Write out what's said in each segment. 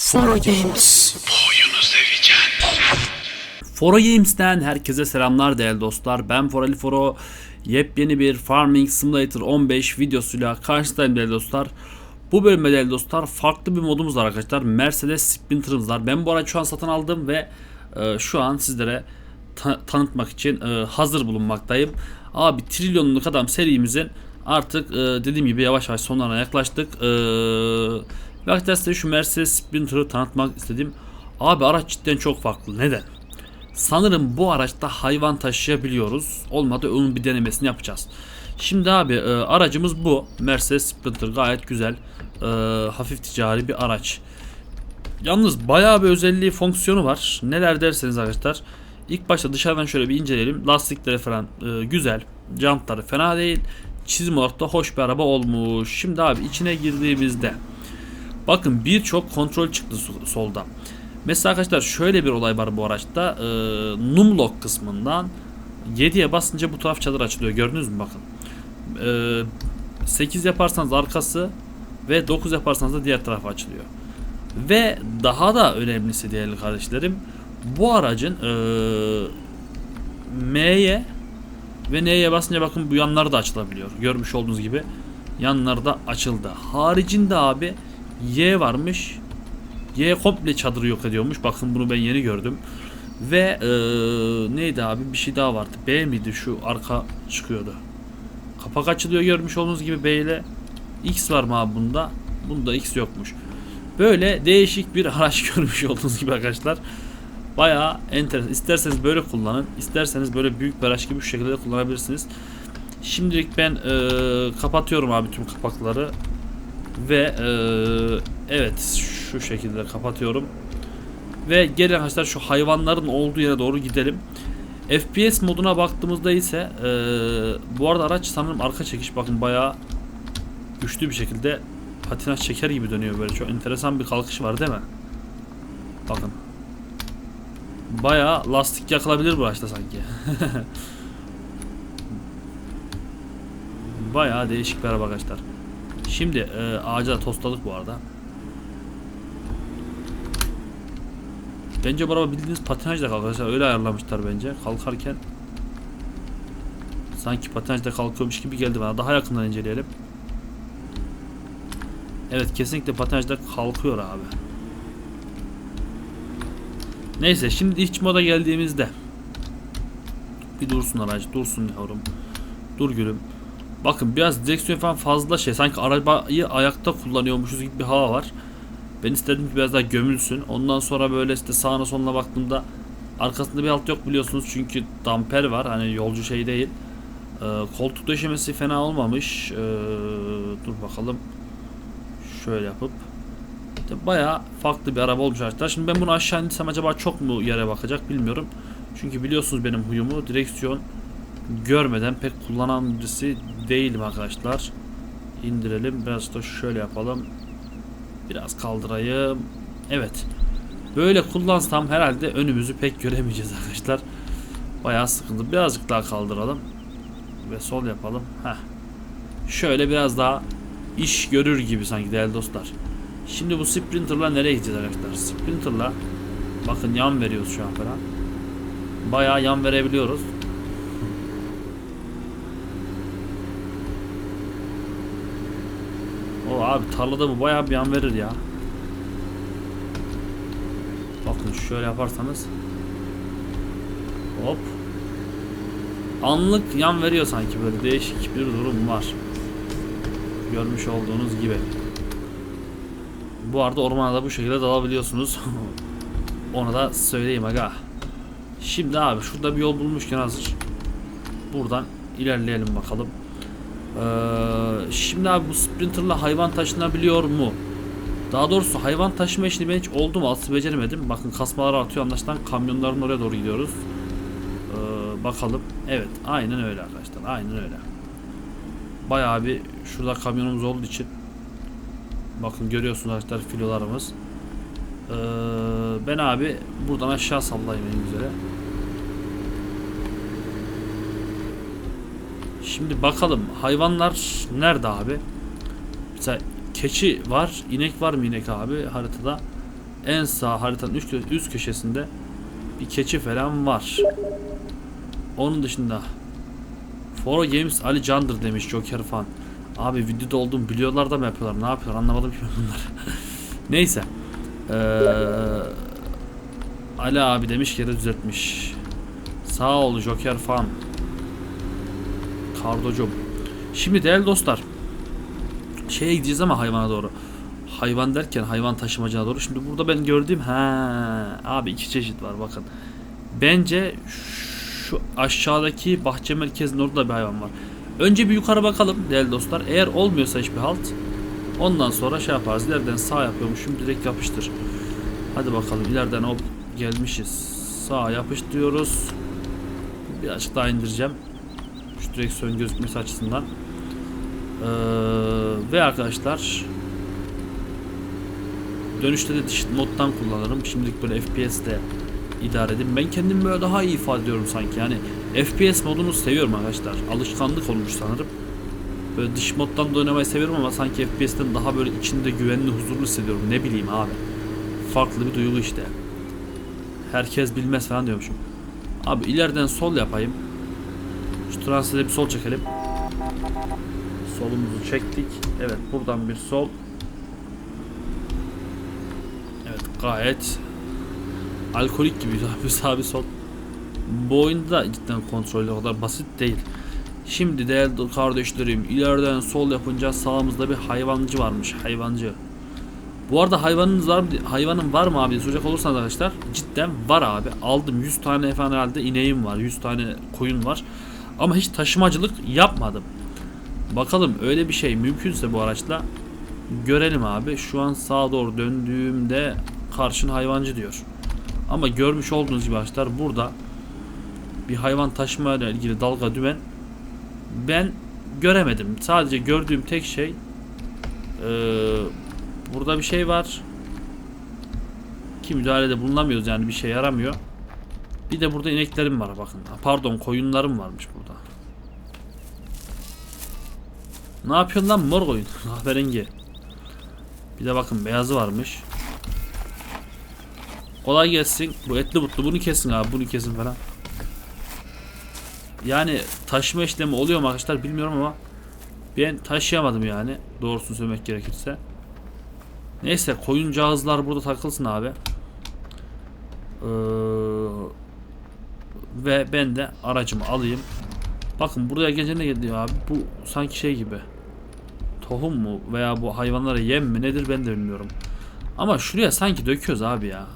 Foro Games. Foro Games'ten herkese selamlar değerli dostlar. Ben Forali Foro. Yepyeni bir Farming Simulator 15 videosuyla karşınızdayım değerli dostlar. Bu bölümde değerli dostlar farklı bir modumuz var arkadaşlar. Mercedes Sprinter'ımız var. Ben bu aracı şu an satın aldım ve e, şu an sizlere ta- tanıtmak için e, hazır bulunmaktayım. Abi trilyonluk adam serimizin artık e, dediğim gibi yavaş yavaş sonlarına yaklaştık. E, ve arkadaşlar şu Mercedes Sprinter'ı tanıtmak istedim. Abi araç cidden çok farklı. Neden? Sanırım bu araçta hayvan taşıyabiliyoruz. Olmadı onun bir denemesini yapacağız. Şimdi abi e, aracımız bu. Mercedes Sprinter gayet güzel. E, hafif ticari bir araç. Yalnız bayağı bir özelliği fonksiyonu var. Neler derseniz arkadaşlar. İlk başta dışarıdan şöyle bir inceleyelim. Lastikleri falan e, güzel. Jantları fena değil. Çizim olarak da hoş bir araba olmuş. Şimdi abi içine girdiğimizde bakın birçok kontrol çıktı so- solda. Mesela arkadaşlar şöyle bir olay var bu araçta. E, numlock kısmından 7'ye basınca bu taraf çadır açılıyor. Gördünüz mü bakın. E, 8 yaparsanız arkası ve 9 yaparsanız da diğer taraf açılıyor. Ve daha da önemlisi değerli kardeşlerim bu aracın e, M'ye ve N'ye basınca bakın bu yanları da açılabiliyor. Görmüş olduğunuz gibi yanları da açıldı. Haricinde abi Y varmış. Y komple çadırı yok ediyormuş. Bakın bunu ben yeni gördüm. Ve e, neydi abi bir şey daha vardı. B miydi şu arka çıkıyordu. Kapak açılıyor görmüş olduğunuz gibi B ile. X var mı abi bunda? Bunda X yokmuş. Böyle değişik bir araç görmüş olduğunuz gibi arkadaşlar. Bayağı enteresan. İsterseniz böyle kullanın. isterseniz böyle büyük bir araç gibi şu şekilde de kullanabilirsiniz. Şimdilik ben e, kapatıyorum abi tüm kapakları. Ve e, evet şu şekilde kapatıyorum. Ve gelin arkadaşlar şu hayvanların olduğu yere doğru gidelim. FPS moduna baktığımızda ise e, bu arada araç sanırım arka çekiş bakın bayağı güçlü bir şekilde patinaj çeker gibi dönüyor böyle çok enteresan bir kalkış var değil mi? Bakın. Bayağı lastik yakılabilir bu araçta sanki. Bayağı değişik bir araba arkadaşlar. Şimdi e, ağaca da tostladık bu arada. Bence bu araba bildiğiniz kalkıyor. Arkadaşlar Öyle ayarlamışlar bence. Kalkarken sanki patinajda kalkıyormuş gibi geldi bana. Daha yakından inceleyelim. Evet kesinlikle patinajda kalkıyor abi. Neyse şimdi iç moda geldiğimizde bir dursun araç dursun yavrum. Dur gülüm. Bakın biraz direksiyon falan fazla şey. Sanki arabayı ayakta kullanıyormuşuz gibi bir hava var. Ben istedim ki biraz daha gömülsün. Ondan sonra böyle işte sağına soluna baktığımda arkasında bir alt yok biliyorsunuz çünkü damper var. Hani yolcu şey değil. Ee, koltuk döşemesi fena olmamış. Ee, dur bakalım. Şöyle yapıp işte bayağı farklı bir araba olmuş arkadaşlar. Şimdi ben bunu aşağı indirsem acaba çok mu yere bakacak bilmiyorum. Çünkü biliyorsunuz benim huyumu direksiyon görmeden pek kullanan birisi değilim arkadaşlar. İndirelim. Biraz da şöyle yapalım. Biraz kaldırayım. Evet. Böyle kullansam herhalde önümüzü pek göremeyeceğiz arkadaşlar. Bayağı sıkıntı. Birazcık daha kaldıralım. Ve sol yapalım. Heh. Şöyle biraz daha iş görür gibi sanki değerli dostlar. Şimdi bu Sprinter'la nereye gideceğiz arkadaşlar? Sprinter'la bakın yan veriyoruz şu an falan. Bayağı yan verebiliyoruz. O abi tarlada bu bayağı bir yan verir ya. Bakın şöyle yaparsanız. Hop. Anlık yan veriyor sanki böyle değişik bir durum var. Görmüş olduğunuz gibi. Bu arada ormana da bu şekilde dalabiliyorsunuz. Onu da söyleyeyim aga. Şimdi abi şurada bir yol bulmuşken hazır. Buradan ilerleyelim bakalım. Ee, şimdi abi bu sprinterla hayvan taşınabiliyor mu? Daha doğrusu hayvan taşıma işini ben hiç oldu mu aslı beceremedim. Bakın kasmalar artıyor anlaşılan kamyonların oraya doğru gidiyoruz. Ee, bakalım. Evet aynen öyle arkadaşlar aynen öyle. Bayağı bir şurada kamyonumuz olduğu için Bakın görüyorsunuz arkadaşlar filolarımız. Ee, ben abi buradan aşağı sallayayım en güzeli. Şimdi bakalım hayvanlar nerede abi? Mesela keçi var, inek var mı inek abi haritada? en sağ haritanın üst, üst köşesinde bir keçi falan var. Onun dışında Foro Games Ali Candır demiş Joker fan. Abi videoda olduğumu biliyorlar da mı yapıyorlar? Ne yapıyorlar? Anlamadım ki ben bunları. Neyse. Ee, Ali abi demiş geri düzeltmiş. Sağ ol Joker fan. Kardocum. Şimdi değerli dostlar. Şeye gideceğiz ama hayvana doğru. Hayvan derken hayvan taşımacına doğru. Şimdi burada ben gördüğüm ha abi iki çeşit var bakın. Bence şu aşağıdaki bahçe merkezinin orada bir hayvan var. Önce bir yukarı bakalım değerli dostlar. Eğer olmuyorsa hiçbir halt. Ondan sonra şey yaparız. İleriden sağ yapıyormuşum direkt yapıştır. Hadi bakalım ileriden hop gelmişiz. Sağ yapıştırıyoruz. Birazcık daha indireceğim. Şu direksiyon gözükmesi açısından. Ee, ve arkadaşlar dönüşte de diş moddan kullanırım. Şimdilik böyle FPS'te idare edin. Ben kendimi böyle daha iyi ifade ediyorum sanki. Yani FPS modunu seviyorum arkadaşlar. Alışkanlık olmuş sanırım. Böyle dış moddan da oynamayı seviyorum ama sanki FPS'ten daha böyle içinde güvenli, huzurlu hissediyorum. Ne bileyim abi. Farklı bir duygu işte. Herkes bilmez falan diyormuşum. Abi ileriden sol yapayım. Transferde bir sol çekelim. Solumuzu çektik. Evet buradan bir sol. Evet gayet alkolik gibi abi sağ bir sol. Bu oyunda da cidden kontrolü o kadar basit değil. Şimdi değerli kardeşlerim ileriden sol yapınca sağımızda bir hayvancı varmış hayvancı. Bu arada hayvanınız var mı? Hayvanın var mı abi diye soracak olursanız arkadaşlar cidden var abi. Aldım 100 tane falan herhalde ineğim var. 100 tane koyun var. Ama hiç taşımacılık yapmadım. Bakalım öyle bir şey mümkünse bu araçla görelim abi. Şu an sağa doğru döndüğümde karşın hayvancı diyor. Ama görmüş olduğunuz gibi arkadaşlar burada bir hayvan taşıma ile ilgili dalga dümen ben göremedim. Sadece gördüğüm tek şey eee, burada bir şey var ki müdahalede bulunamıyoruz yani bir şey yaramıyor. Bir de burada ineklerim var bakın. Pardon koyunlarım varmış burada. Ne yapıyorsun lan mor koyun? Kahverengi. Bir de bakın beyazı varmış. Kolay gelsin. Bu etli butlu bunu kesin abi bunu kesin falan. Yani taşıma işlemi oluyor mu arkadaşlar bilmiyorum ama ben taşıyamadım yani doğrusunu söylemek gerekirse. Neyse koyuncağızlar burada takılsın abi. Ee, ve ben de aracımı alayım. Bakın buraya gece ne geliyor abi? Bu sanki şey gibi. Tohum mu veya bu hayvanlara yem mi nedir ben de bilmiyorum. Ama şuraya sanki döküyoruz abi ya.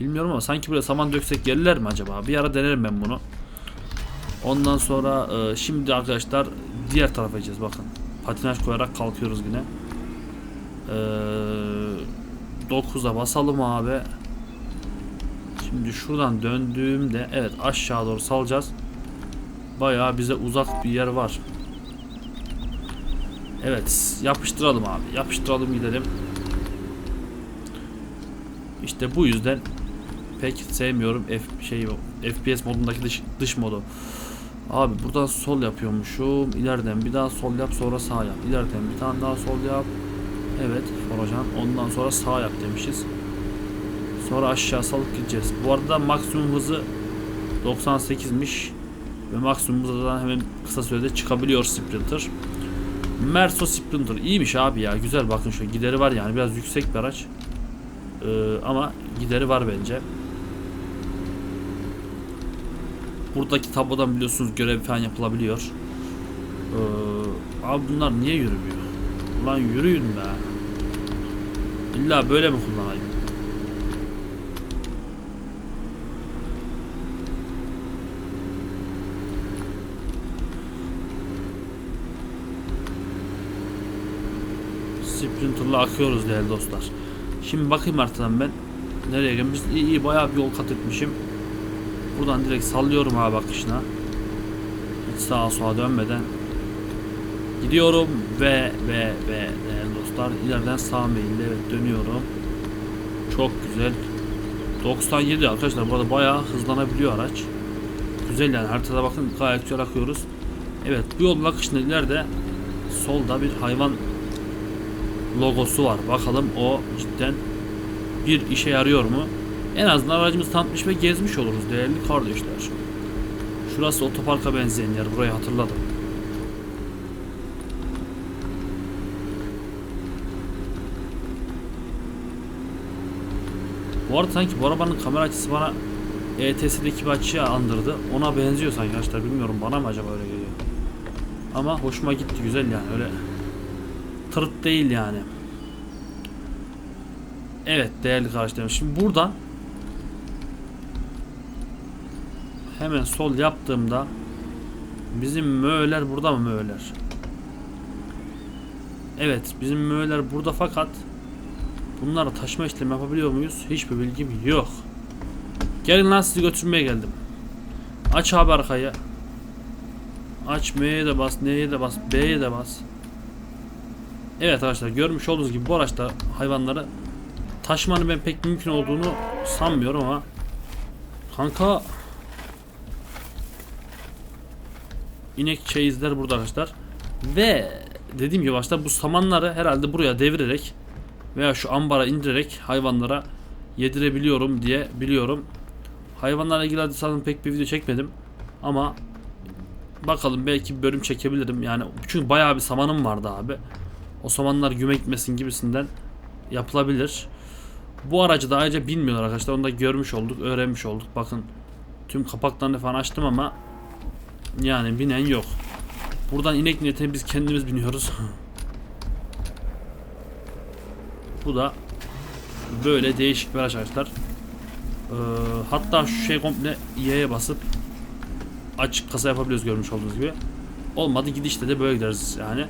Bilmiyorum ama sanki buraya saman döksek gelirler mi acaba? Bir ara denerim ben bunu. Ondan sonra e, şimdi arkadaşlar diğer tarafa gideceğiz bakın. Patinaj koyarak kalkıyoruz yine. Ee, 9'a basalım abi. Şimdi şuradan döndüğümde evet aşağı doğru salacağız. Bayağı bize uzak bir yer var. Evet yapıştıralım abi. Yapıştıralım gidelim. İşte bu yüzden pek sevmiyorum F şey FPS modundaki dış, dış modu. Abi buradan sol yapıyormuşum. İleriden bir daha sol yap sonra sağ yap. İleriden bir tane daha sol yap. Evet Forocan. Ondan sonra sağ yap demişiz. Sonra aşağı salıp gideceğiz. Bu arada maksimum hızı 98'miş. Ve maksimum hızdan hemen kısa sürede çıkabiliyor Sprinter. Merso Sprinter iyiymiş abi ya. Güzel bakın şu gideri var yani. Biraz yüksek bir araç. Ee, ama gideri var bence. Buradaki tablodan biliyorsunuz görev falan yapılabiliyor. Ee, abi bunlar niye yürümüyor? Ulan yürüyün be. İlla böyle mi kullanayım? Sprinter'la akıyoruz değerli dostlar. Şimdi bakayım haritadan ben. Nereye gelmiş? İyi iyi bayağı bir yol kat etmişim. Buradan direkt sallıyorum abi akışına. Hiç sağa sola dönmeden. Gidiyorum ve ve ve değerli dostlar ileriden sağ meyilli evet dönüyorum. Çok güzel. 97 arkadaşlar burada bayağı hızlanabiliyor araç. Güzel yani haritada bakın gayet güzel akıyoruz. Evet bu yolun akışında ileride solda bir hayvan logosu var. Bakalım o cidden bir işe yarıyor mu? En azından aracımızı tanıtmış ve gezmiş oluruz değerli kardeşler. Şurası otoparka benzeyen yer. Burayı hatırladım. Bu arada sanki bu arabanın kamera açısı bana ETS'deki bir açıya andırdı. Ona benziyor sanki arkadaşlar. Bilmiyorum bana mı acaba öyle geliyor. Ama hoşuma gitti. Güzel yani. Öyle tırt değil yani. Evet değerli kardeşlerim. Şimdi buradan hemen sol yaptığımda bizim möğler burada mı möğler? Evet bizim möğler burada fakat bunlara taşıma işlemi yapabiliyor muyuz? Hiçbir bilgim yok. Gelin lan sizi götürmeye geldim. Aç abi arkaya. Aç M'ye de bas, N'ye de bas, B'ye de bas. Evet arkadaşlar görmüş olduğunuz gibi bu araçta hayvanları taşımanın ben pek mümkün olduğunu sanmıyorum ama kanka inek çeyizler burada arkadaşlar ve dediğim gibi başta bu samanları herhalde buraya devirerek veya şu ambara indirerek hayvanlara yedirebiliyorum diye biliyorum. Hayvanlarla ilgili sanırım pek bir video çekmedim ama bakalım belki bir bölüm çekebilirim yani çünkü bayağı bir samanım vardı abi. O samanlar güme gitmesin gibisinden yapılabilir. Bu aracı da ayrıca bilmiyorlar arkadaşlar. Onu da görmüş olduk, öğrenmiş olduk. Bakın tüm kapaklarını falan açtım ama yani binen yok. Buradan inek niyetine biz kendimiz biniyoruz. Bu da böyle değişik bir araç arkadaşlar. Ee, hatta şu şey komple Y'ye basıp açık kasa yapabiliyoruz görmüş olduğunuz gibi. Olmadı gidişte de böyle gideriz yani.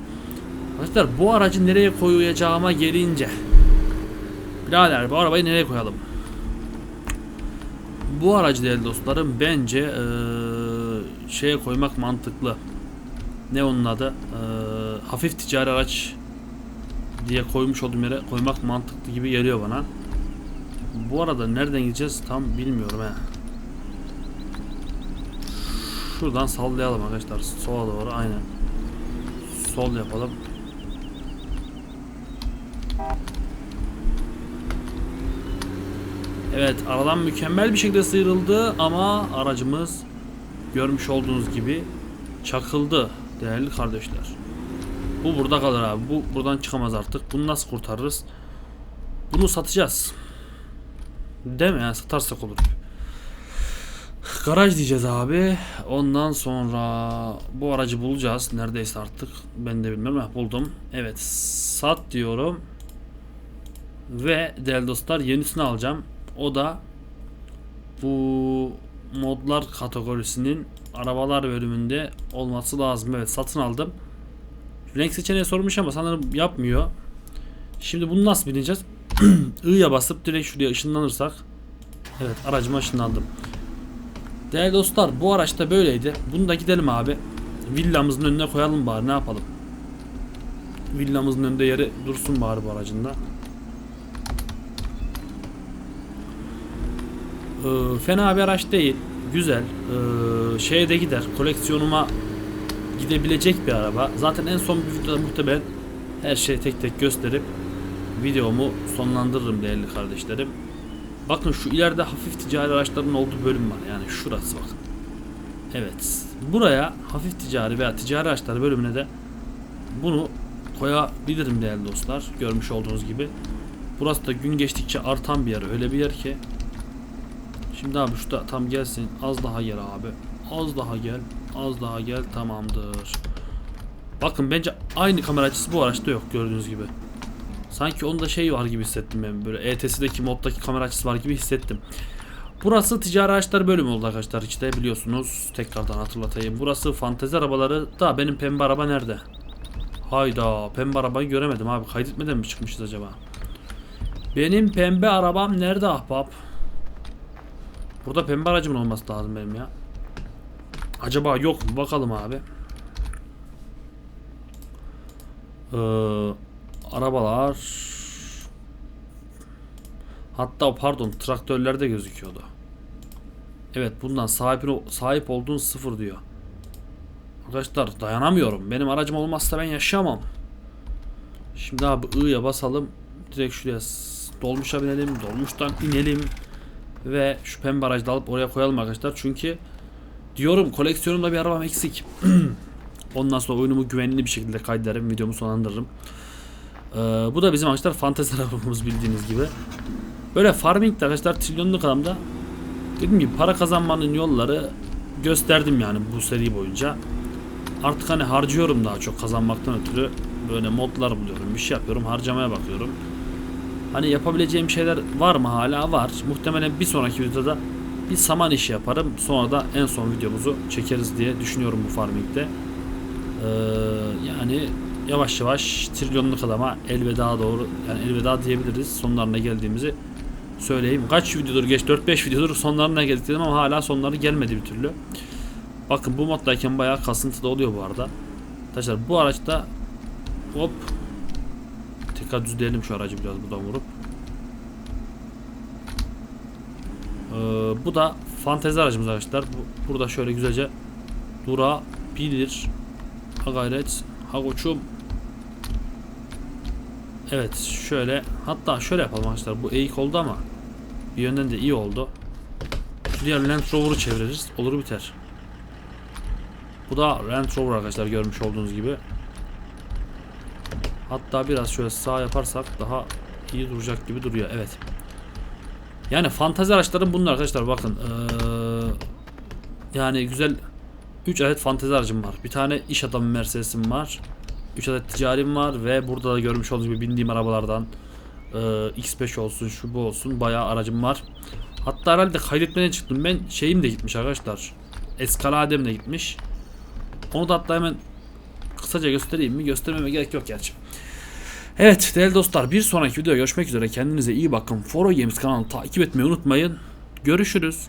Arkadaşlar bu aracı nereye koyacağıma gelince Birader bu arabayı nereye koyalım? Bu aracı değerli dostlarım bence ee, şeye koymak mantıklı. Ne onun adı? Ee, hafif ticari araç diye koymuş olduğum yere koymak mantıklı gibi geliyor bana. Bu arada nereden gideceğiz tam bilmiyorum he. Şuradan sallayalım arkadaşlar. Sola doğru aynen. Sol yapalım. Evet aradan mükemmel bir şekilde sıyrıldı ama aracımız görmüş olduğunuz gibi çakıldı değerli kardeşler. Bu burada kalır abi. Bu buradan çıkamaz artık. Bunu nasıl kurtarırız? Bunu satacağız. Değil mi? Yani satarsak olur. Garaj diyeceğiz abi. Ondan sonra bu aracı bulacağız. Neredeyse artık. Ben de bilmiyorum. Ha, buldum. Evet. Sat diyorum. Ve değerli dostlar yenisini alacağım. O da bu modlar kategorisinin arabalar bölümünde olması lazım. Evet satın aldım. Renk seçeneği sormuş ama sanırım yapmıyor. Şimdi bunu nasıl bineceğiz? I'ya basıp direkt şuraya ışınlanırsak. Evet aracıma ışınlandım. Değerli dostlar bu araçta böyleydi. Bunu da gidelim abi. Villamızın önüne koyalım bari ne yapalım. Villamızın önünde yeri dursun bari bu aracında. Fena bir araç değil. Güzel. Ee, şeye de gider. Koleksiyonuma gidebilecek bir araba. Zaten en son bir videoda muhtemelen her şeyi tek tek gösterip videomu sonlandırırım değerli kardeşlerim. Bakın şu ileride hafif ticari araçların olduğu bölüm var. Yani şurası bakın. Evet. Buraya hafif ticari veya ticari araçlar bölümüne de bunu koyabilirim değerli dostlar. Görmüş olduğunuz gibi. Burası da gün geçtikçe artan bir yer. Öyle bir yer ki Şimdi abi şurada tam gelsin. Az daha gel abi. Az daha gel. Az daha gel. Tamamdır. Bakın bence aynı kamera açısı bu araçta yok gördüğünüz gibi. Sanki onda şey var gibi hissettim ben. Böyle ETS'deki moddaki kamera açısı var gibi hissettim. Burası ticari araçlar bölümü oldu arkadaşlar. İşte biliyorsunuz. Tekrardan hatırlatayım. Burası fantezi arabaları. Da benim pembe araba nerede? Hayda. Pembe arabayı göremedim abi. Kaydetmeden mi çıkmışız acaba? Benim pembe arabam nerede ahbap? Burada pembe aracımın olması lazım benim ya. Acaba yok mu? Bakalım abi. Ee, arabalar Hatta pardon traktörlerde gözüküyordu. Evet bundan sahip, sahip olduğun sıfır diyor. Arkadaşlar dayanamıyorum. Benim aracım olmazsa ben yaşayamam. Şimdi abi I'ya basalım. Direkt şuraya Dolmuşa binelim. Dolmuştan inelim. Ve şu pembe da alıp oraya koyalım arkadaşlar. Çünkü diyorum koleksiyonumda bir arabam eksik. Ondan sonra oyunumu güvenli bir şekilde kaydederim. Videomu sonlandırırım. Ee, bu da bizim arkadaşlar fantezi arabamız bildiğiniz gibi. Böyle farming'de arkadaşlar trilyonluk adamda dediğim gibi para kazanmanın yolları gösterdim yani bu seri boyunca. Artık hani harcıyorum daha çok kazanmaktan ötürü böyle modlar buluyorum bir şey yapıyorum harcamaya bakıyorum. Hani yapabileceğim şeyler var mı hala var. Muhtemelen bir sonraki videoda bir saman işi yaparım. Sonra da en son videomuzu çekeriz diye düşünüyorum bu farming'de. Ee, yani yavaş yavaş trilyonluk adama elveda doğru yani elveda diyebiliriz. Sonlarına geldiğimizi söyleyeyim. Kaç videodur geç 4-5 videodur sonlarına geldik dedim ama hala sonları gelmedi bir türlü. Bakın bu moddayken bayağı kasıntı da oluyor bu arada. Arkadaşlar bu araçta hop tekrar düzleyelim şu aracı biraz buradan vurup. Ee, bu da fantezi aracımız arkadaşlar. Bu, burada şöyle güzelce durabilir. Ha gayret. Ha koçum. Evet şöyle hatta şöyle yapalım arkadaşlar. Bu eğik oldu ama bir yönden de iyi oldu. Şu diğer Land Rover'ı çeviririz. Olur biter. Bu da Land Rover arkadaşlar görmüş olduğunuz gibi. Hatta biraz şöyle sağ yaparsak daha iyi duracak gibi duruyor. Evet. Yani fantazi araçların bunlar arkadaşlar bakın. Ee, yani güzel 3 adet fantezi aracım var. Bir tane iş adamı Mercedes'im var. 3 adet ticarim var ve burada da görmüş olduğunuz gibi bindiğim arabalardan e, X5 olsun şu bu olsun bayağı aracım var. Hatta herhalde kaydetmeden çıktım ben şeyim de gitmiş arkadaşlar. Escaladem de gitmiş. Onu da hatta hemen kısaca göstereyim mi? Göstermeme gerek yok gerçi. Evet değerli dostlar bir sonraki videoda görüşmek üzere. Kendinize iyi bakın. Foro Games kanalını takip etmeyi unutmayın. Görüşürüz.